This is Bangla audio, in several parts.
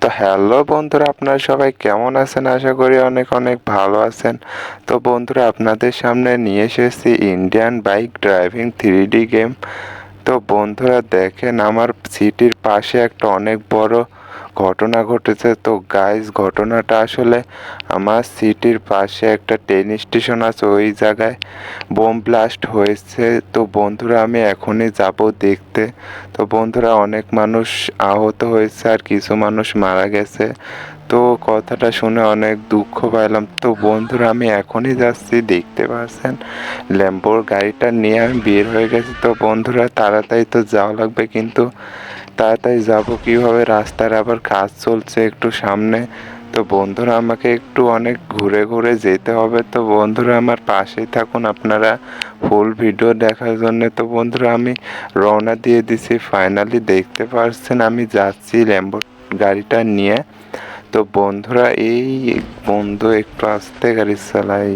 তো হ্যালো বন্ধুরা, আপনারা সবাই কেমন আছেন? আশা করি অনেক অনেক ভালো আছেন। তো বন্ধুরা, আপনাদের সামনে নিয়ে এসেছি Indian bike driving three D game তো বন্ধুরা, দেখেন আমার সিটির পাশে একটা অনেক বড় ঘটনা ঘটেছে। তো গাইজ ঘটনাটা আসলে আমার সিটির পাশে একটা ট্রেন স্টেশন আছে, ওই জায়গায় বোম ব্লাস্ট হয়েছে। তো বন্ধুরা, আমি এখনই যাব দেখতে। তো বন্ধুরা, অনেক মানুষ আহত হয়েছে আর কিছু মানুষ মারা গেছে। তো কথাটা শুনে অনেক দুঃখ পাইলাম। তো বন্ধুরা, আমি এখনই যাচ্ছি, দেখতে পাচ্ছেন ল্যাম্বোর গাড়িটা নিয়ে আমি বের হয়ে গেছি। তো বন্ধুরা, তাড়াতাড়ি তো যাওয়া লাগবে, কিন্তু তাড়াতাড়ি যাব, কীভাবে রাস্তার আবার কাজ চলছে একটু সামনে? তো বন্ধুরা, আমাকে একটু অনেক ঘুরে ঘুরে যেতে হবে। তো বন্ধুরা, আমার পাশেই থাকুন আপনারা ফুল ভিডিও দেখার জন্য। তো বন্ধুরা, আমি রওনা দিয়ে দিছি। ফাইনালি দেখতে পারছেন, আমি যাচ্ছি ল্যাম্বো গাড়িটা নিয়ে। তো বন্ধুরা, এই বন্ধু একটু আস্তে গাড়ি চালাই।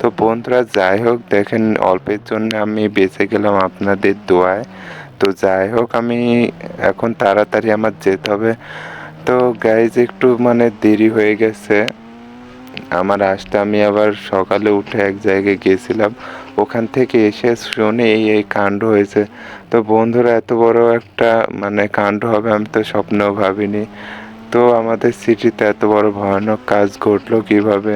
তো বন্ধুরা, যাই হোক, দেখেন, অল্পের জন্য আমি বেঁচে গেলাম আপনাদের দোয়ায়। তো যাই হোক, আমি এখন তাড়াতাড়ি আমার যেতে হবে। তো গাইজ একটু মানে দেরি হয়ে গেছে। আমার আসতে আমি আবার সকালে উঠে এক জায়গায় গেছিলাম। ওখান থেকে এসে শুনে এই এই কাণ্ড হয়েছে। তো বন্ধুরা, এত বড় একটা মানে কাণ্ড হবে আমি তো স্বপ্নেও ভাবিনি। তো আমাদের সিটিতে এত বড় ভয়ানক কাজ ঘটলো কীভাবে?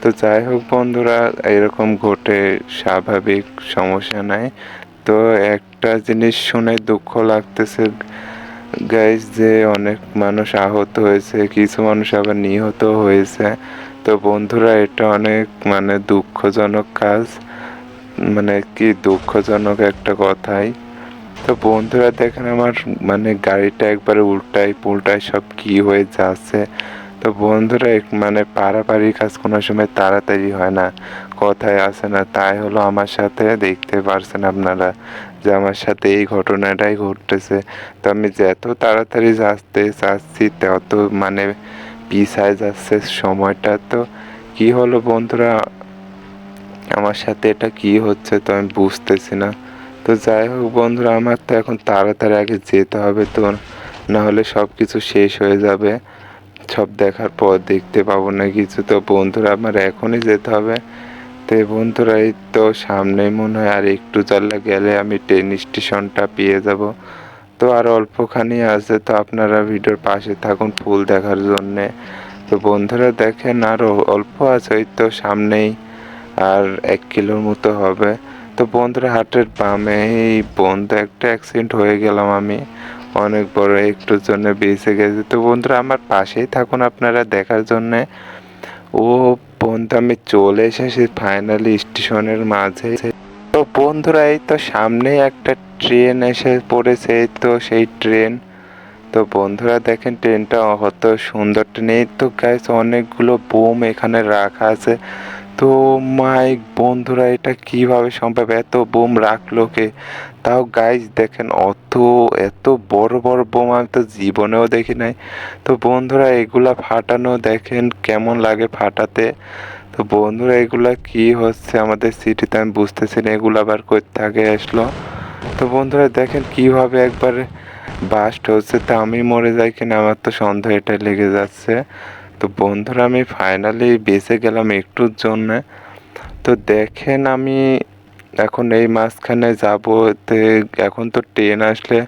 তো যাই হোক বন্ধুরা, এরকম ঘটে স্বাভাবিক সমস্যা নাই। তো একটা জিনিস শুনে দুঃখ লাগতেছে গাইজ যে অনেক মানুষ আহত হয়েছে, কিছু মানুষ আবার নিহত হয়েছে। তো বন্ধুরা, এটা অনেক মানে দুঃখজনক কাজ মানে কি দুঃখজনক একটা কথাই। তো বন্ধুরা, দেখেন আমার মানে গাড়িটা একবারে উল্টাই পুল্টাই সব কি হয়ে যাচ্ছে। তো বন্ধুরা মানে পারাপারি কাজ কোনো সময় তাড়াতাড়ি হয় না। কথায় আসে না, তাই হলো আমার সাথে দেখতে পারছেন আপনারা যে আমার সাথে এই ঘটনাটাই ঘটতেছে। তো আমি যত তাড়াতাড়ি আসতে চাচ্ছি তত মানে পিছায় যাচ্ছে সময়টা। তো কি হলো বন্ধুরা? আমার সাথে এটা কি হচ্ছে তো আমি বুঝতেছি না। তো যাই হোক বন্ধুরা, আমার তো এখন তাড়াতাড়ি আগে যেতে হবে তো না হলে সব কিছু শেষ হয়ে যাবে। সব দেখার পর দেখতে পাবো না কিছু। তো বন্ধুরা, আমার এখনই যেতে হবে। তো বন্ধুরা, এই তো সামনেই মনে হয় আর একটু চাল্লা গেলে আমি ট্রেন স্টেশনটা পেয়ে যাব। তো আর অল্পখানি আছে, তো আপনারা ভিডিওর পাশে থাকুন ফুল দেখার জন্যে। তো বন্ধুরা, দেখেন আরও অল্প আছে ওই তো সামনেই আর এক কিলোর মতো হবে। তো বন্ধুরা, হাটের বামে এই বন্ধু একটা অ্যাক্সিডেন্ট হয়ে গেলাম আমি। অনেক বড় একটুর জন্য বেঁচে গেছে। তো বন্ধুরা, আমার পাশেই থাকুন আপনারা দেখার জন্যে। ও বন্ধু, আমি চলে এসেছি ফাইনালি স্টেশনের মাঝে। তো বন্ধুরা, এই তো সামনেই একটা ট্রেন এসে পড়েছে। এই তো সেই ট্রেন তো বন্ধুরা, দেখেন ট্রেনটা অত সুন্দর। ট্রেন এই তো গাইস অনেকগুলো বোম এখানে রাখা আছে। তো মাই বন্ধুরা, এটা কীভাবে সম্ভব? এত বোম রাখল কে? তাও গাইজ দেখেন, অত, এত বড় বড় বোম আমি তো জীবনেও দেখি নাই। তো বন্ধুরা, এগুলা ফাটানো দেখেন কেমন লাগে ফাটাতে? তো বন্ধুরা, এগুলা কি হচ্ছে আমাদের সিটিতে আমি বুঝতেছি না, এগুলো আবার কই থাকে আসলো? তো বন্ধুরা, দেখেন কীভাবে একবার বাস্ট হচ্ছে, তা আমি মরে যাই কিনা, আমার তো সন্দেহ এটা লেগে যাচ্ছে। তো বন্ধুরা, আমি ফাইনালি বেঁচে গেলাম একটুর জন্যে। তো দেখেন আমি এখন এই মাঝখানে যাব এখন তো ট্রেন আসলে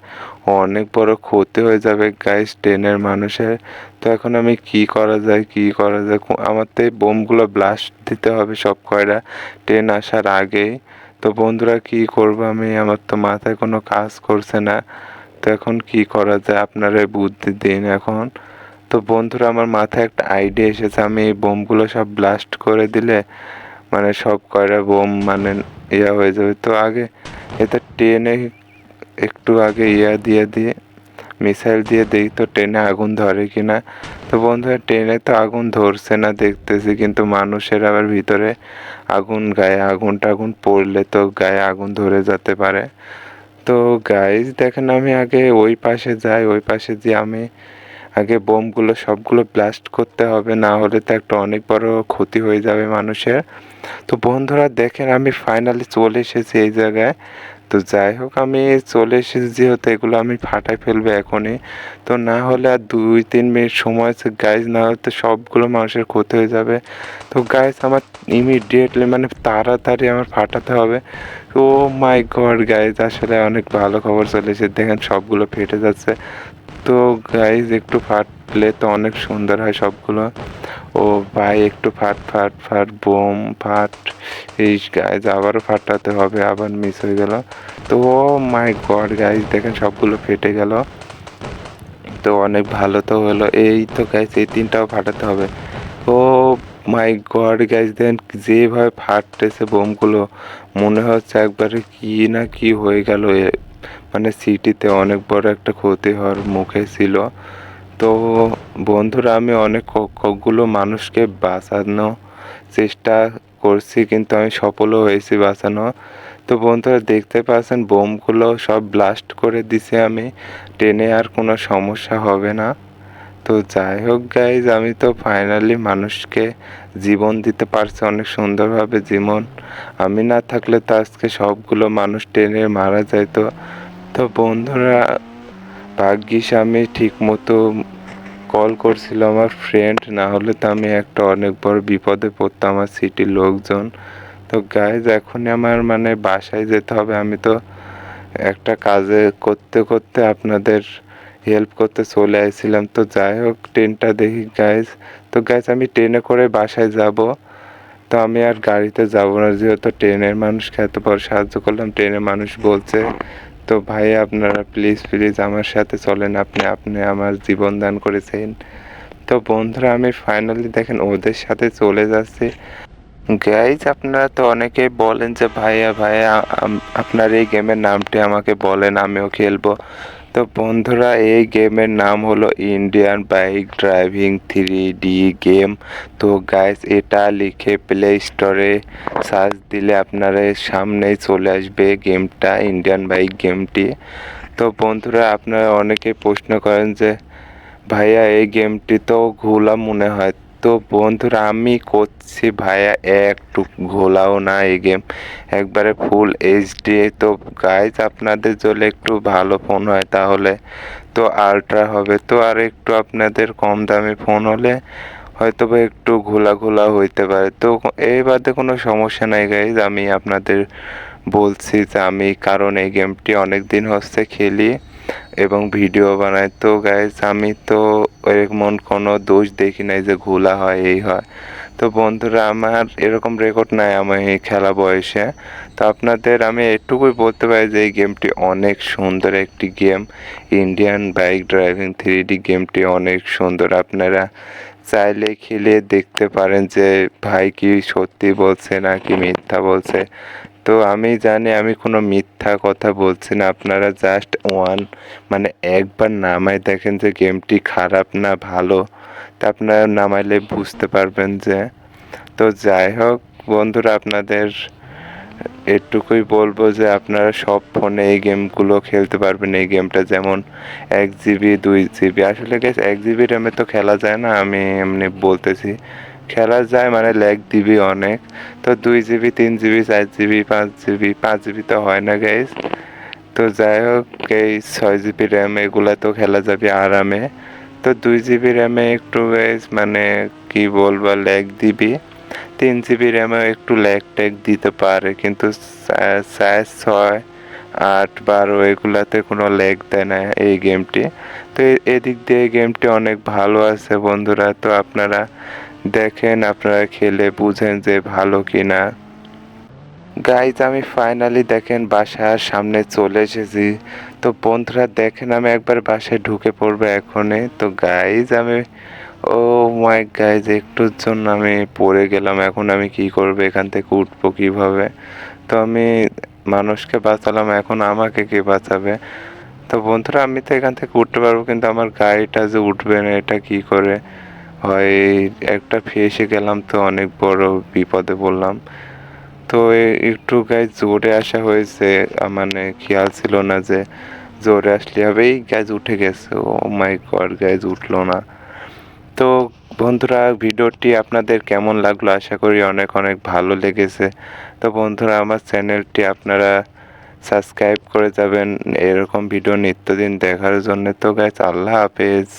অনেক বড় ক্ষতি হয়ে যাবে গাইস ট্রেনের মানুষের। তো এখন আমি কি করা যায়, কি করা যায়? আমার তো এই বোমগুলো ব্লাস্ট দিতে হবে সব কয়টা ট্রেন আসার আগেই। তো বন্ধুরা, কি করব আমি? আমার তো মাথায় কোনো কাজ করছে না। তো এখন কি করা যায়? আপনারা বুদ্ধি দিন এখন। তো বন্ধুরা, আমার মাথায় একটা আইডিয়া এসেছে। আমি এই বোমগুলো সব ব্লাস্ট করে দিলে মানে সব কয়টা বোম মানে ইয়া হয়ে যাবে। তো আগে এতে ট্রেনে একটু আগে ইয়া দিয়ে দিয়ে মিসাইল দিয়ে দেখি তো ট্রেনে আগুন ধরে কিনা। তো বন্ধুরা ট্রেনে তো আগুন ধরছে না দেখতেছি, কিন্তু মানুষের আবার ভিতরে আগুন গায়ে আগুন টাগুন পড়লে তো গায়ে আগুন ধরে যেতে পারে। তো গাইজ দেখেন আমি আগে ওই পাশে যাই, ওই পাশে যে আমি আগে বোমগুলো সবগুলো ব্লাস্ট করতে হবে, না হলে তো একটা অনেক বড় ক্ষতি হয়ে যাবে মানুষের। তো বন্ধুরা, দেখেন আমি ফাইনালি চলে এসেছি এই জায়গায়। তো যাই হোক, আমি চলে এসেছি যেহেতু এগুলো আমি ফাটাই ফেলব এখনই। তো না হলে আর দুই তিন মিনিট সময় আছে। গাইজ না হলে তো সবগুলো মানুষের ক্ষতি হয়ে যাবে। তো গাইজ আমার ইমিডিয়েটলি মানে তাড়াতাড়ি আমার ফাটাতে হবে। ও মাই গড গাইজ আসলে অনেক ভালো খবর চলেছে দেখেন সবগুলো ফেটে যাচ্ছে। তো গাইজ একটু ফাটলে তো অনেক সুন্দর হয় সবগুলো। ও ভাই, একটু ফাট ফাট ফাট, বোম, ফাট। এই গাইজ আবারও ফাটাতে হবে, আবার মিস হয়ে গেল। তো ও মাই গড গাইজ দেখেন সবগুলো ফেটে গেল। তো অনেক ভালো তো হলো। এই তো গাইজ এই তিনটাও ফাটাতে হবে। ও মাই গড গাইজ দেন যেভাবে ফাটতেছে বোমগুলো, মনে হচ্ছে একবারে কি না কি হয়ে গেল। মানে সিটিতে অনেক বড় একটা ক্ষতি হওয়ার মুখে ছিল। তো বন্ধুরা, আমি অনেক কগুলো মানুষকে বাঁচানো চেষ্টা করছি, কিন্তু আমি সফলও হয়েছি বাঁচানো তো বন্ধুরা, দেখতে পাচ্ছেন, বোমগুলো সব ব্লাস্ট করে দিছে আমি। ট্রেনে আর কোনো সমস্যা হবে না। তো যাই হোক গাইজ আমি তো ফাইনালি মানুষকে জীবন দিতে পারছি অনেক সুন্দরভাবে। জীবন আমি না থাকলে তো আজকে সবগুলো মানুষ ট্রেনে মারা যাইতো। তো বন্ধুরা, ভাগ্যিস আমি ঠিক মতো কল করছিল আমার ফ্রেন্ড না হলে তো আমি একটা অনেক বড় বিপদে পড়তাম আমার সিটির লোকজন। তো গাইজ এখনই আমার মানে বাসায় যেতে হবে। আমি তো একটা কাজে করতে করতে আপনাদের হেল্প করতে চলে আসছিলাম। তো যাই হোক ট্রেনটা দেখি গাইজ তো গাইজ আমি ট্রেনে করে বাসায় যাব। তো আমি আর গাড়িতে যাব না, যেহেতু ট্রেনের মানুষকে এত বড় সাহায্য করলাম। ট্রেনের মানুষ বলছে তো ভাই, আপনারা প্লিজ প্লিজ আমার সাথে চলেন। আপনি আপনি আমার জীবন দান করেছেন। তো বন্ধুরা, আমি ফাইনালি দেখেন ওদের সাথে চলে যাচ্ছি। গাইজ আপনারা তো অনেকেই বলেন যে, ভাইয়া ভাইয়া আপনার এই গেমের নামটি আমাকে বলেন, আমিও খেলব। তো বন্ধুরা, এই গেমের নাম হলো Indian bike driving three D game তো গাইজ এটা লিখে প্লে স্টোরে সার্চ দিলে আপনারা সামনেই চলে আসবে গেমটা ইন্ডিয়ান বাইক গেমটি তো বন্ধুরা, আপনারা অনেকে প্রশ্ন করেন যে, ভাইয়া, এই গেমটি তো ঘোলা মনে হয় তো বন্ধুরা, আমি করছি ভাইয়া একটু ঘোলাও না এই গেম একবারে ফুল এইচডি তো গাইজ আপনাদের যদি একটু ভালো ফোন হয় তাহলে। তো আলট্রা হবে। তো আর একটু আপনাদের কম দামি ফোন হলে হয়তো বা একটু ঘোলা ঘোলা হইতে পারে। তো এই বাদে কোনো সমস্যা নাই গাইজ আমি আপনাদের বলছি যে আমি কারণ এই গেমটি অনেক দিন হচ্ছে খেলি। এবং ভিডিও বানাই। তো গাইজ আমি তো এমন কোনো দোষ দেখি নাই যে ঘোলা হয়, এই হয়। তো বন্ধুরা, আমার এরকম রেকর্ড নাই আমি খেলা বয়সে। তো আপনাদের আমি এটুকুই বলতে পারি যে এই গেমটি অনেক সুন্দর একটি game Indian bike driving three D গেমটি অনেক সুন্দর। আপনারা চাইলে খেলে দেখতে পারেন যে ভাই কি সত্যি বলছে নাকি মিথ্যা বলছে। তো আমি জানি আমি কোনো মিথ্যা কথা বলছি না। আপনারা জাস্ট ওয়ান মানে একবার নামাই দেখেন যে গেমটি খারাপ না ভালো। তা আপনারা নামাইলে বুঝতে পারবেন যে। তো যাই হোক বন্ধুরা, আপনাদের এটুকুই বলব যে আপনারা সব ফোনে এই গেমগুলো খেলতে পারবেন। এই গেমটা যেমন এক জিবি, দুই জিবি, আসলে গেছে এক জিবি র্যামে তো খেলা যায় না, আমি এমনি বলতেছি। খেলা যায় মানে ল্যাগ দিবি অনেক। তো দুই জিবি তিন জিবি চার জিবি পাঁচ জিবি পাঁচ জিবি তো হয় না গাইজ তো যাই হোক এই ছয় জিবি র্যাম এগুলা তো খেলা যাবে আরামে। তো দুই জিবি র্যামে একটু গাইজ মানে কি বলব ল্যাগ দিবি। তিন জিবি র্যামে একটু ল্যাগ ট্যাগ দিতে পারে, কিন্তু সাইজ ছয়, আট, বারো এগুলাতে কোনো ল্যাগ দেয় না এই গেমটি তো এদিক দিয়ে গেমটি অনেক ভালো আছে বন্ধুরা। তো আপনারা দেখেন আপনারা খেলে বুঝেন যে ভালো কি না গাইজ আমি ফাইনালি দেখেন বাসার সামনে চলে এসেছি। তো বন্ধুরা, দেখেন আমি একবার বাসায় ঢুকে পড়ব এখনই তো গাইজ আমি ও মাই গাইজ একটুর জন্য আমি পড়ে গেলাম। এখন আমি কি করব? এখান থেকে উঠবো কীভাবে? তো আমি মানুষকে বাঁচালাম, এখন আমাকে কে বাঁচাবে? তো বন্ধুরা, আমি তো এখান থেকে উঠতে পারব, কিন্তু আমার গাড়িটা যে উঠবে না, এটা কি করে? হয় একটা ফেসে গেলাম তো অনেক বড় বিপদে পড়লাম। তো একটু গায়ে জোরে আসা হয়েছে মানে খেয়াল ছিল না যে জোরে আসলে হবে। এই গ্যাস উঠে গেছে ও মাই গড গ্যাস উঠল না। তো বন্ধুরা, ভিডিওটি আপনাদের কেমন লাগল? আশা করি অনেক অনেক ভালো লেগেছে। তো বন্ধুরা, আমার চ্যানেলটি আপনারা সাবস্ক্রাইব করে যাবেন। এরকম ভিডিও নিত্যদিন দেখার জন্য। তো গাইজ আল্লাহ হাফেজ।